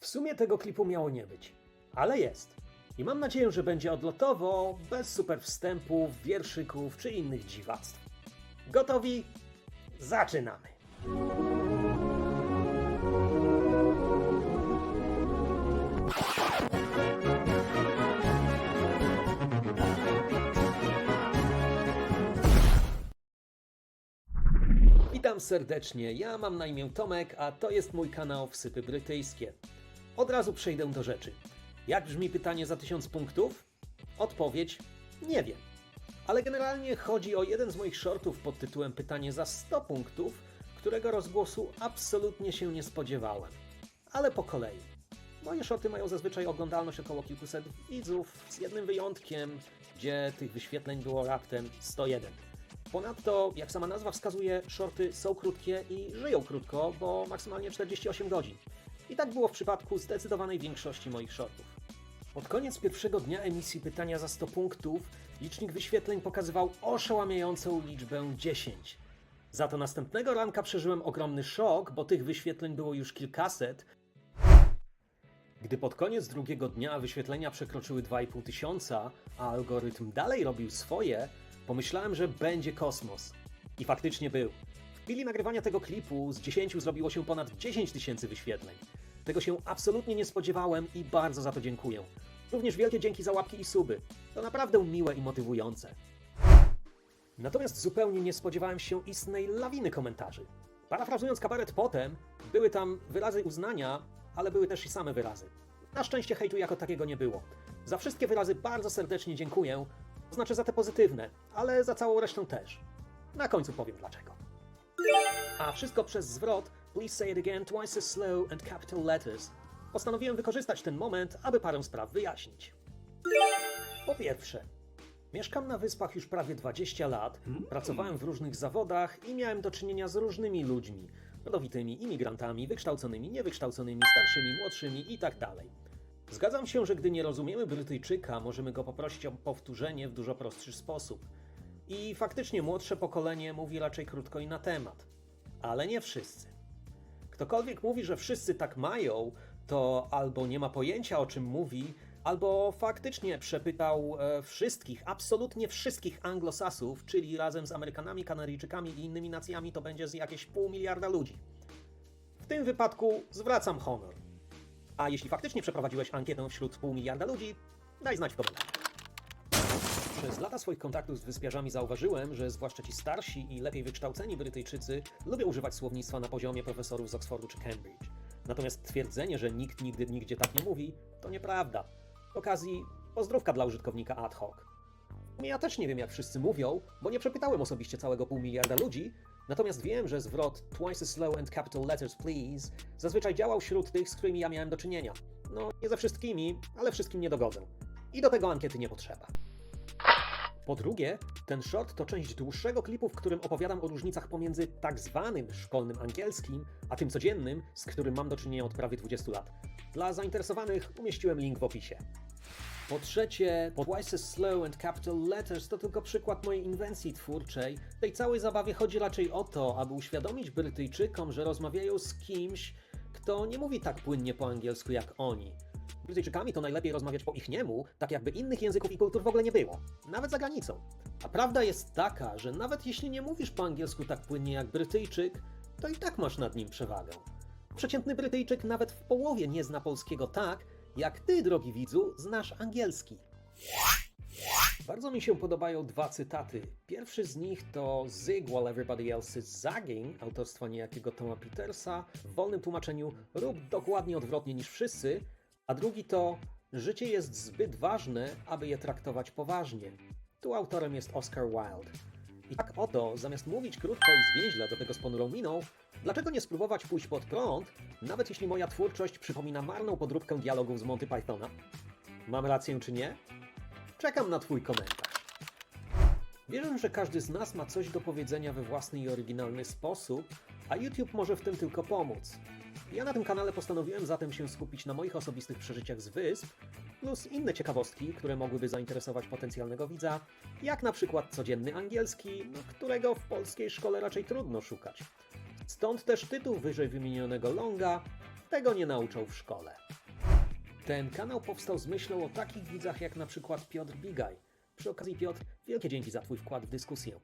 W sumie tego klipu miało nie być, ale jest. I mam nadzieję, że będzie odlotowo, bez super wstępów, wierszyków czy innych dziwactw. Gotowi? Zaczynamy! Witam serdecznie, ja mam na imię Tomek, a to jest mój kanał Wsypy Brytyjskie. Od razu przejdę do rzeczy. Jak brzmi pytanie za 1000 punktów? Odpowiedź nie wiem. Ale generalnie chodzi o jeden z moich shortów pod tytułem Pytanie za 100 punktów, którego rozgłosu absolutnie się nie spodziewałem. Ale po kolei. Moje shorty mają zazwyczaj oglądalność około kilkuset widzów, z jednym wyjątkiem, gdzie tych wyświetleń było raptem 101. Ponadto, jak sama nazwa wskazuje, shorty są krótkie i żyją krótko, bo maksymalnie 48 godzin. I tak było w przypadku zdecydowanej większości moich shortów. Pod koniec pierwszego dnia emisji pytania za 100 punktów licznik wyświetleń pokazywał oszałamiającą liczbę 10. Za to następnego ranka przeżyłem ogromny szok, bo tych wyświetleń było już kilkaset. Gdy pod koniec drugiego dnia wyświetlenia przekroczyły 2,5 tysiąca, a algorytm dalej robił swoje, pomyślałem, że będzie kosmos. I faktycznie był. W chwili nagrywania tego klipu z 10 zrobiło się ponad 10 tysięcy wyświetleń. Tego się absolutnie nie spodziewałem i bardzo za to dziękuję. Również wielkie dzięki za łapki i suby. To naprawdę miłe i motywujące. Natomiast zupełnie nie spodziewałem się istnej lawiny komentarzy. Parafrazując kabaret potem, były tam wyrazy uznania, ale były też i same wyrazy. Na szczęście hejtu jako takiego nie było. Za wszystkie wyrazy bardzo serdecznie dziękuję, to znaczy za te pozytywne, ale za całą resztę też. Na końcu powiem dlaczego. A wszystko przez zwrot Please say it again twice as slow and capital letters. Postanowiłem wykorzystać ten moment, aby parę spraw wyjaśnić. Po pierwsze, mieszkam na wyspach już prawie 20 lat, pracowałem w różnych zawodach i miałem do czynienia z różnymi ludźmi. Rodowitymi imigrantami, wykształconymi, niewykształconymi, starszymi, młodszymi i tak dalej. Zgadzam się, że gdy nie rozumiemy Brytyjczyka, możemy go poprosić o powtórzenie w dużo prostszy sposób. I faktycznie młodsze pokolenie mówi raczej krótko i na temat. Ale nie wszyscy. Ktokolwiek mówi, że wszyscy tak mają, to albo nie ma pojęcia o czym mówi, albo faktycznie przepytał e, wszystkich, absolutnie wszystkich anglosasów, czyli razem z Amerykanami, Kanaryjczykami i innymi nacjami to będzie z jakieś pół miliarda ludzi. W tym wypadku zwracam honor. A jeśli faktycznie przeprowadziłeś ankietę wśród pół miliarda ludzi, daj znać w komentarzach. Przez lata swoich kontaktów z wyspiarzami zauważyłem, że zwłaszcza ci starsi i lepiej wykształceni Brytyjczycy lubią używać słownictwa na poziomie profesorów z Oxfordu czy Cambridge. Natomiast twierdzenie, że nikt nigdy nigdzie tak nie mówi, to nieprawda. Okazji pozdrówka dla użytkownika ad hoc. Ja też nie wiem, jak wszyscy mówią, bo nie przepytałem osobiście całego pół miliarda ludzi, natomiast wiem, że zwrot twice as slow and capital letters please zazwyczaj działał wśród tych, z którymi ja miałem do czynienia. No, nie ze wszystkimi, ale wszystkim nie dogodzę. I do tego ankiety nie potrzeba. Po drugie, ten short to część dłuższego klipu, w którym opowiadam o różnicach pomiędzy tak zwanym szkolnym angielskim, a tym codziennym, z którym mam do czynienia od prawie 20 lat. Dla zainteresowanych umieściłem link w opisie. Po trzecie, Twice as Slow and Capital Letters to tylko przykład mojej inwencji twórczej. W tej całej zabawie chodzi raczej o to, aby uświadomić Brytyjczykom, że rozmawiają z kimś, kto nie mówi tak płynnie po angielsku jak oni. Brytyjczykami to najlepiej rozmawiać po ich niemu, tak jakby innych języków i kultur w ogóle nie było, nawet za granicą. A prawda jest taka, że nawet jeśli nie mówisz po angielsku tak płynnie jak Brytyjczyk, to i tak masz nad nim przewagę. Przeciętny Brytyjczyk nawet w połowie nie zna polskiego tak, jak ty, drogi widzu, znasz angielski. Bardzo mi się podobają dwa cytaty. Pierwszy z nich to Zig while everybody else is zagging, autorstwa niejakiego Toma Petersa, w wolnym tłumaczeniu rób dokładnie odwrotnie niż wszyscy, a drugi to Życie jest zbyt ważne, aby je traktować poważnie. Tu autorem jest Oscar Wilde. I tak oto, zamiast mówić krótko i zwięźle do tego z ponurą miną, dlaczego nie spróbować pójść pod prąd, nawet jeśli moja twórczość przypomina marną podróbkę dialogów z Monty Pythona? Mam rację czy nie? Czekam na Twój komentarz. Wierzę, że każdy z nas ma coś do powiedzenia we własny i oryginalny sposób, a YouTube może w tym tylko pomóc. Ja na tym kanale postanowiłem zatem się skupić na moich osobistych przeżyciach z wysp, plus inne ciekawostki, które mogłyby zainteresować potencjalnego widza, jak na przykład codzienny angielski, którego w polskiej szkole raczej trudno szukać. Stąd też tytuł wyżej wymienionego longa Tego nie nauczą w szkole. Ten kanał powstał z myślą o takich widzach jak na przykład Piotr Bigaj. Przy okazji Piotr, wielkie dzięki za Twój wkład w dyskusję.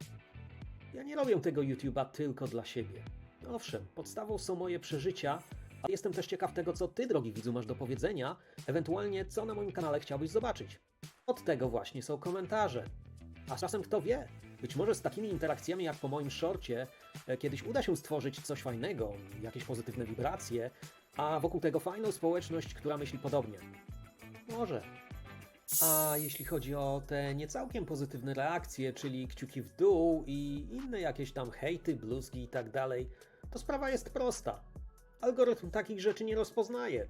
Ja nie robię tego YouTube'a tylko dla siebie. Owszem, podstawą są moje przeżycia, ale jestem też ciekaw tego, co Ty, drogi widzu, masz do powiedzenia, ewentualnie co na moim kanale chciałbyś zobaczyć. Od tego właśnie są komentarze. A czasem kto wie, być może z takimi interakcjami jak po moim shorcie e, kiedyś uda się stworzyć coś fajnego, jakieś pozytywne wibracje, a wokół tego fajną społeczność, która myśli podobnie. Może. A jeśli chodzi o te niecałkiem pozytywne reakcje, czyli kciuki w dół i inne jakieś tam hejty, bluzgi i tak dalej, to sprawa jest prosta. Algorytm takich rzeczy nie rozpoznaje.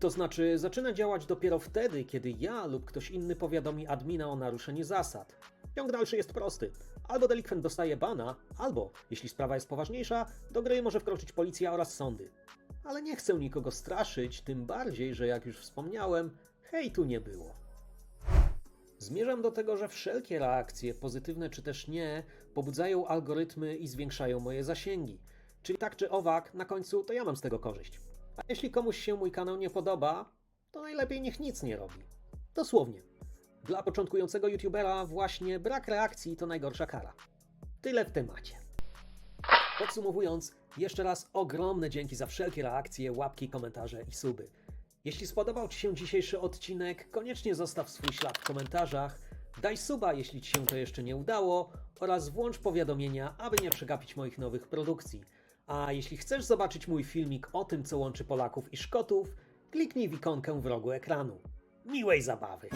To znaczy, zaczyna działać dopiero wtedy, kiedy ja lub ktoś inny powiadomi admina o naruszeniu zasad. Ciąg dalszy jest prosty. Albo delikwent dostaje bana, albo, jeśli sprawa jest poważniejsza, do gry może wkroczyć policja oraz sądy. Ale nie chcę nikogo straszyć, tym bardziej, że jak już wspomniałem, hejtu nie było. Zmierzam do tego, że wszelkie reakcje, pozytywne czy też nie, pobudzają algorytmy i zwiększają moje zasięgi. Czyli tak czy owak, na końcu to ja mam z tego korzyść. A jeśli komuś się mój kanał nie podoba, to najlepiej niech nic nie robi. Dosłownie. Dla początkującego youtubera właśnie brak reakcji to najgorsza kara. Tyle w temacie. Podsumowując, jeszcze raz ogromne dzięki za wszelkie reakcje, łapki, komentarze i suby. Jeśli spodobał Ci się dzisiejszy odcinek, koniecznie zostaw swój ślad w komentarzach, daj suba, jeśli Ci się to jeszcze nie udało oraz włącz powiadomienia, aby nie przegapić moich nowych produkcji. A jeśli chcesz zobaczyć mój filmik o tym, co łączy Polaków i Szkotów, kliknij w ikonkę w rogu ekranu. Miłej zabawy!